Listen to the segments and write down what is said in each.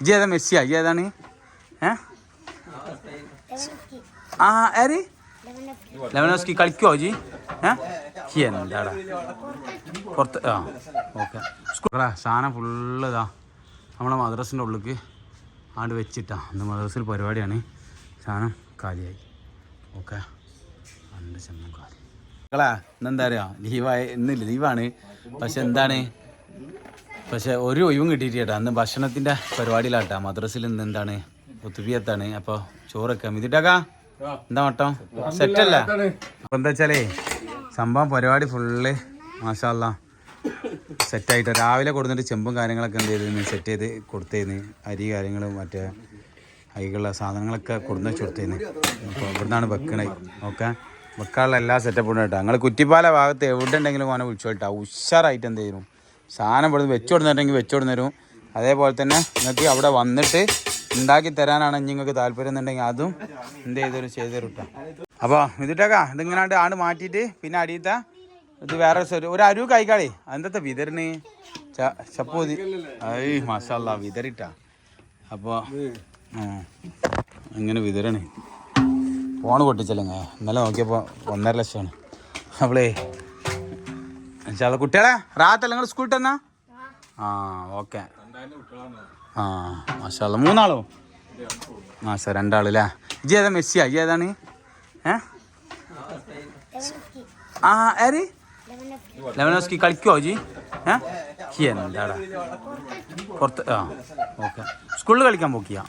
ഇജ് ഏതാ മെസ്സിയാ ഏതാണ്? ആ ആര്? ലെവനോസ്കി. കളിക്കുവോ ജി? ഏ? ഹി എന്താടാ? പുറത്ത് ആ ഓക്കെ. സാധനം ഫുള്ള് ഇതാ. നമ്മളെ മദ്രസിന്റെ ഉള്ളിലേക്ക് ആണ്ട് വെച്ചിട്ടാ. ഇന്ന് മദ്രസിൽ പരിപാടിയാണ്. സാധനം കാലിയായി. ഓക്കെ. രണ്ട് ചെമ്മം കാലി മക്കളാ ഇന്നെന്താ അറിയാം? ലീവായ ഇന്നില്ല ലീവാണ്. പക്ഷെ എന്താണ്? പക്ഷെ ഒരു ഒഴിവും കിട്ടിയിട്ട് ചേട്ടാ അന്ന് ഭക്ഷണത്തിന്റെ പരിപാടിയിലാട്ടാ. മദ്രസിൽ നിന്ന് എന്താണ്? ഒത്തുപിയത്താണ് അപ്പോൾ ചോറൊക്കെ. മിതിട്ടാക്കാ? എന്താ മട്ടം? സെറ്റല്ല. അപ്പൊ എന്താ വെച്ചാലേ സംഭവം പരിപാടി ഫുള്ള് മാഷാല്ല സെറ്റായിട്ട്. രാവിലെ കൊടുത്തിട്ട് ചെമ്പും കാര്യങ്ങളൊക്കെ എന്ത് ചെയ്തിരുന്നു? സെറ്റ് ചെയ്ത് കൊടുത്തേന്ന്. അരി കാര്യങ്ങളും മറ്റേ അതിലുള്ള സാധനങ്ങളൊക്കെ കൊടുന്ന് കൊടുത്തേന്ന്. അപ്പോൾ ഇവിടുന്നാണ് വെക്കണത് ഓക്കെ? വെക്കാനുള്ള എല്ലാ സെറ്റപ്പും കേട്ടോ. ഞങ്ങൾ കുറ്റിപ്പാല ഭാഗത്ത് എവിടെ ഉണ്ടെങ്കിലും മോനെ വിളിച്ചു കേട്ടോ ഉഷാറായിട്ട് എന്ത് ചെയ്യും? സാധനം ഇവിടുന്ന് വെച്ചു കൊടുത്തിട്ടുണ്ടെങ്കിൽ വെച്ചു കൊടുന്നേരും അതേപോലെ തന്നെ നിങ്ങൾക്ക് അവിടെ വന്നിട്ട് ഉണ്ടാക്കി തരാനാണ് നിങ്ങൾക്ക് താല്പര്യം എന്നുണ്ടെങ്കിൽ അതും എന്ത് ചെയ്തൊരു ചെയ്ത് തരും കേട്ടോ അപ്പോൾ ഇതിട്ടേക്കാ ഇതിങ്ങനാണ്ട് ആണ് മാറ്റിയിട്ട് പിന്നെ അടിയത്തെ ഇത് വേറെ ഒരു- അരു കൈക്കാളി അതെന്താ വിതരണ്? ചപ്പൂതി ഐ മസാല വിതറിട്ട. അപ്പോൾ ഇങ്ങനെ വിതരണേ. ഫോണ് പൊട്ടിച്ചല്ലേ ഇന്നലെ നോക്കിയപ്പോൾ ഒന്നര ലക്ഷമാണ്. അവളേ എന്നുവെച്ചാൽ കുട്ടികളെ റാത്തല്ല? നിങ്ങൾ സ്കൂളിൽ തന്നാ ആ ഓക്കെ. ആ മാഷാല്ല മൂന്നാളോ? ആ സാർ രണ്ടാളല്ലേ? ഇജി ഏതാ മെസ്സിയാ? ഇജി ഏതാണ്? ഏ? ആ ആര്? ലെവനോസ്കി. കളിക്കുവോ ജി ഏ? ഹി എന്താടാ? പുറത്ത് ആ ഓക്കെ. സ്കൂളിൽ കളിക്കാൻ പോക്കിയാ?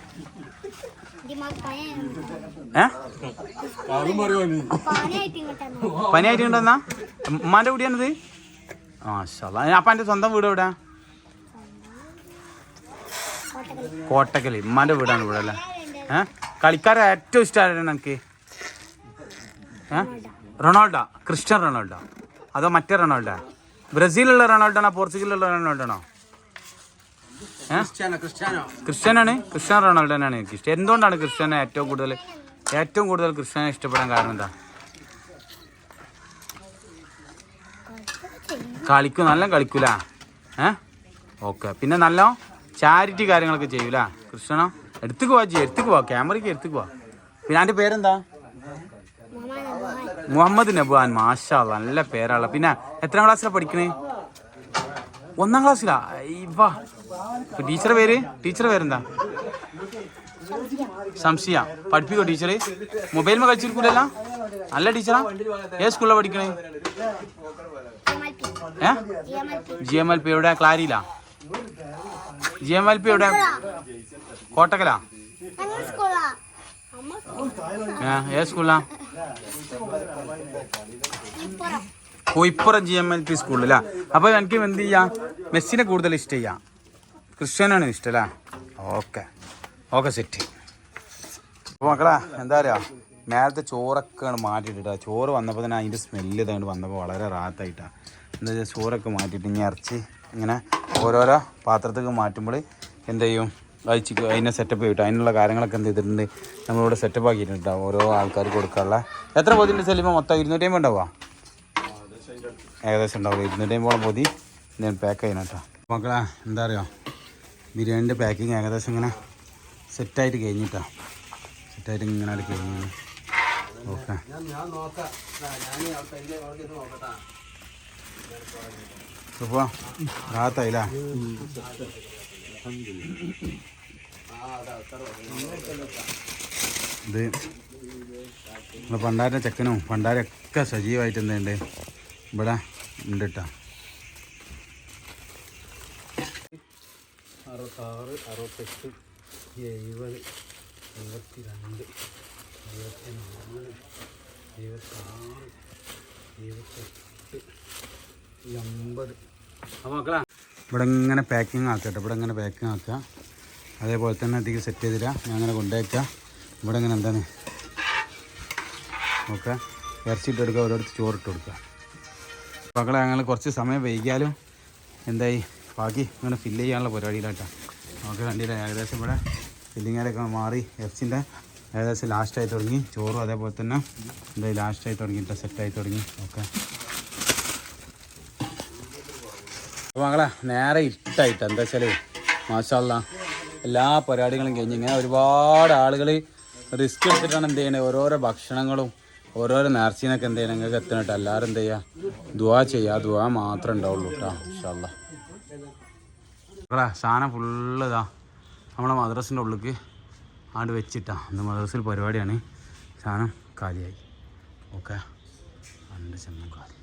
പനിയായിട്ട് ഉണ്ടെന്നാ ഉമ്മാന്റെ കൂടിയാണിത് അപ്പം എന്റെ സ്വന്തം വീട് എവിടെ കോട്ടക്കൽ ഉമ്മാന്റെ വീടാണ് ഇവിടെ അല്ലേ? ഏ കളിക്കാരെ ഏറ്റവും ഇഷ്ടമായിരുന്നു എനിക്ക് ഏ റൊണാൾഡോ. Christian Ronaldo. അതോ മറ്റേ റൊണാൾഡോ? ബ്രസീലുള്ള റൊണാൾഡോ ആണോ പോർച്ചുഗലുള്ള റൊണാൾഡോ ആണോ ക്രിസ്ത്യാനാണ് ക്രിസ്ത്യാനോ റൊണാൾഡോനാണ് എനിക്ക് ഇഷ്ടം. എന്തുകൊണ്ടാണ് ക്രിസ്ത്യാനെ ഏറ്റവും കൂടുതൽ ഏറ്റവും കൂടുതൽ ക്രിസ്ത്യാനെ ഇഷ്ടപ്പെടാൻ കാരണം എന്താ? കളിക്കും നല്ല കളിക്കൂല. ഏ? ഓക്കെ. പിന്നെ നല്ല ചാരിറ്റി കാര്യങ്ങളൊക്കെ ചെയ്യൂല. കൃഷ്ണനോ? എടുത്തേക്ക് പോവാ ചെയ്യും എടുത്തേക്ക് പോവാ ക്യാമറയ്ക്ക് എടുത്തേക്ക് പോവാ പിന്നെ എന്റെ പേരെന്താ? മുഹമ്മദ് നബുഹാൻ മാഷാ നല്ല പേരാള. പിന്നെ എത്രാം ക്ലാസ്സിലാണ് പഠിക്കണേ? ഒന്നാം ക്ലാസ്സിലാ? ഇവാ ടീച്ചറെ പേര്? ടീച്ചറെ പേരെന്താ? സംശയ പഠിപ്പിക്കോ ടീച്ചറ്? മൊബൈലിൽ കളിച്ചിരിക്കൂലല്ല? നല്ല ടീച്ചറാ? ഏത് സ്കൂളിലാണ് പഠിക്കണേ? ഏ? ജി എം എൽ പി എവിടെ ക്ലാരിയിലാ? ജി എം എൽ പി എവിടെ കോട്ടക്കലാ? ഏത് സ്കൂളിലാ? Koyippuram G M L P സ്കൂളിലാ അപ്പോൾ എനിക്ക് എന്ത് ചെയ്യാം? മെസ്സിനെ കൂടുതൽ ഇഷ്ടം ചെയ്യാം ക്രിസ്ത്യാനാണ് ഇഷ്ടം അല്ലേ ഓക്കെ. Okay set. അപ്പോൾ മക്കളാ എന്താ പറയുക നേരത്തെ ചോറൊക്കെ ആണ് മാറ്റിയിട്ടാ ചോറ് വന്നപ്പോൾ തന്നെ അതിന്റെ സ്മെല്ല് ഇതാണ്ട് വന്നപ്പോൾ വളരെ റാത്തായിട്ടാണ് എന്താ വെച്ചാൽ ചോറൊക്കെ മാറ്റിയിട്ട് ഇനി ഇറച്ചി ഇങ്ങനെ ഓരോരോ പാത്രത്തേക്ക് മാറ്റുമ്പോൾ എന്ത് ചെയ്യും? കഴിച്ച് അതിനെ സെറ്റപ്പ് ചെയ്തിട്ട് അതിനുള്ള കാര്യങ്ങളൊക്കെ എന്ത് ചെയ്തിട്ടുണ്ട്? നമ്മളിവിടെ സെറ്റപ്പ് ആക്കിയിട്ടുണ്ട് ഓരോ ആൾക്കാർ കൊടുക്കാനുള്ള. എത്ര പൊതിന്റെ ചെല്ലുമ്പോൾ മൊത്തം ഇരുന്നൂറ്റി അമ്പത് ഉണ്ടാവുക ഏകദേശം ഉണ്ടാവുക ഇരുന്നൂറ്റി അമ്പതോളം പൊതി ഞാൻ പാക്ക് ചെയ്യണം കേട്ടോ മക്കളെ എന്താ പറയുക ബിരിയാണിന്റെ പാക്കിങ് ഏകദേശം ഇങ്ങനെ സെറ്റായിട്ട് കഴിഞ്ഞിട്ടാണ് സെറ്റായിട്ട് ഇങ്ങനെ കഴിഞ്ഞു. ഓക്കെ റാത്തായില്ല ഇത് നമ്മുടെ പണ്ടാരിന്റെ ചെക്കനും പണ്ടാരൊക്കെ സജീവമായിട്ട് എന്തുണ്ട് ഇവിടെ ഉണ്ട് കേട്ടോ അറുപത്താറ് അറുപത്തെട്ട് എഴുപത് എൺപത്തി രണ്ട് എഴുപത്തി നാല് എഴുപത്താറ് എഴുപത്തെട്ട് എൺപത് അപ്പോൾ ഇവിടെ ഇങ്ങനെ പാക്കിങ് ആക്കട്ടെ. ഇവിടെ ഇങ്ങനെ പാക്കിങ് ആക്കുക അതേപോലെ തന്നെ അധികം സെറ്റ് ചെയ്തില്ല ഞാൻ അങ്ങനെ കൊണ്ടുവയ്ക്കുക ഇവിടെ ഇങ്ങനെ എന്താണ്? ഓക്കെ ഇറച്ചിട്ട് കൊടുക്കുക. ഓരോരുത്തർ ചോറിട്ട് കൊടുക്കുക. മക്കളെ ഞങ്ങൾ കുറച്ച് സമയം വൈകിയാലും എന്തായി? ബാക്കി ഇങ്ങനെ ഫില്ല് ചെയ്യാനുള്ള പരിപാടിയിലാട്ടോ. നമുക്ക് കണ്ടില്ല ഏകദേശം ഇവിടെ ഫില്ലിങ്ങാരൊക്കെ മാറി. ഇറച്ചിന്റെ ഏകദേശം ലാസ്റ്റായി തുടങ്ങി. ചോറും അതേപോലെ തന്നെ എന്താ ലാസ്റ്റായി തുടങ്ങിയിട്ട് സെറ്റായി തുടങ്ങി. ഓക്കെ. അപ്പോൾ മകളെ നേരെ ഇട്ടായിട്ട് എന്താ വെച്ചാൽ മാഷാല്ല എല്ലാ പരിപാടികളും കഴിഞ്ഞ് ഇങ്ങനെ ഒരുപാട് ആളുകൾ റിസ്ക് എടുത്തിട്ടാണ് എന്ത് ചെയ്യണത് ഓരോരോ ഭക്ഷണങ്ങളും ഓരോരോ നേർച്ചീനൊക്കെ എന്ത് ചെയ്യണം? നിങ്ങൾക്ക് എത്തണിട്ട്. എല്ലാവരും എന്ത് ചെയ്യുക ദുവാ ചെയ്യുക ദുവാ മാത്രമേ ഉണ്ടാവുള്ളൂ കേട്ടോ ഇൻഷാല്ല സാധനം ഫുള്ള് ഇതാ. നമ്മളെ മദ്രസിന്റെ ഉള്ളിലേക്ക് ആണ്ട് വെച്ചിട്ടാണ് ഇന്ന് മദ്രസിൽ പരിപാടിയാണ്. സാധനം കാലിയായി. ഓക്കെ. രണ്ട് ചെന്നും കാലി.